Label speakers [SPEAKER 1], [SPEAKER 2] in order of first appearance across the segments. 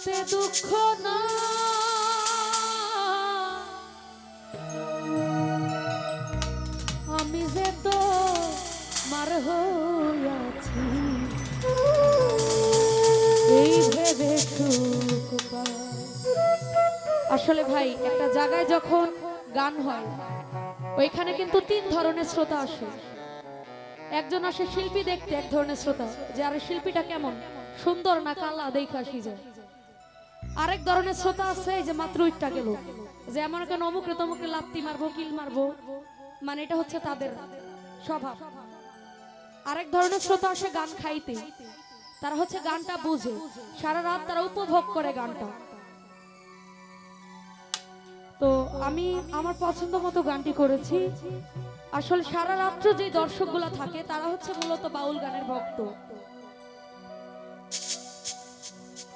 [SPEAKER 1] তাতে দুঃখ না। আমি যে তো মার হইয়াছি, এই ভেবে আসলে ভাই, একটা জায়গায় যখন গান হয়, ওইখানে কিন্তু তিন ধরনের শ্রোতা আসে। একজন আসে শিল্পী দেখতে, এক ধরনের শ্রোতা, যে আরে শিল্পীটা কেমন, সুন্দর না কালা, দেখে আসি যায়। আরেক ধরনের শ্রোতা আছে যে মাত্র উইটটা গেল। যে এমন কেন অমুকে তমুকে লাত্তি মারবো, কিল মারবো মানে এটা হচ্ছে তাদের স্বভাব। আরেক ধরনের শ্রোতা আসে গান খাইতে। তারা হচ্ছে গানটা বুঝে। সারা রাত তারা উপভোগ করে গানটা। তো আমি আমার পছন্দ মতো গানটি করেছি। আসলে সারা রাত্র যে দর্শকগুলা থাকে, তারা হচ্ছে মূলত বাউল গানের ভক্ত।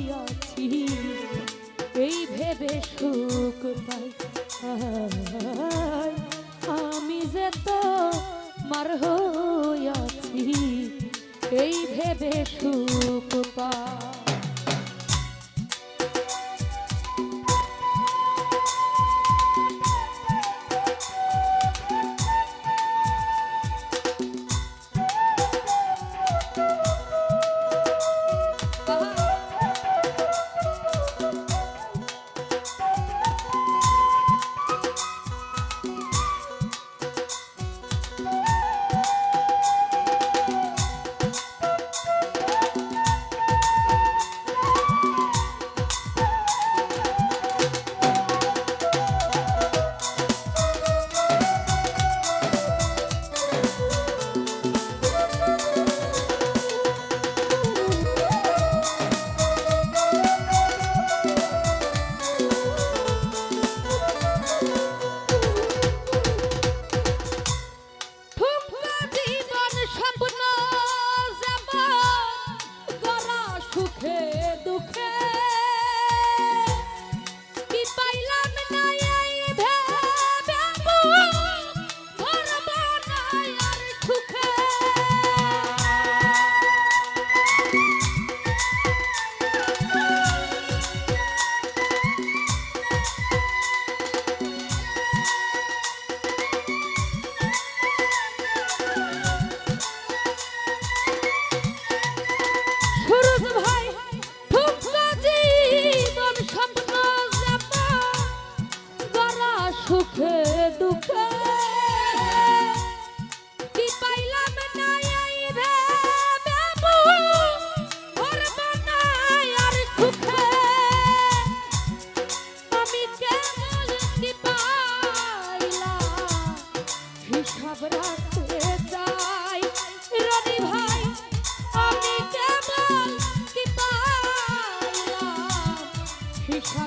[SPEAKER 1] হইয়াছি এই ভেবে সুখ পাই। আমি যে তোমার আছি এই ভেবে সুখ পাই।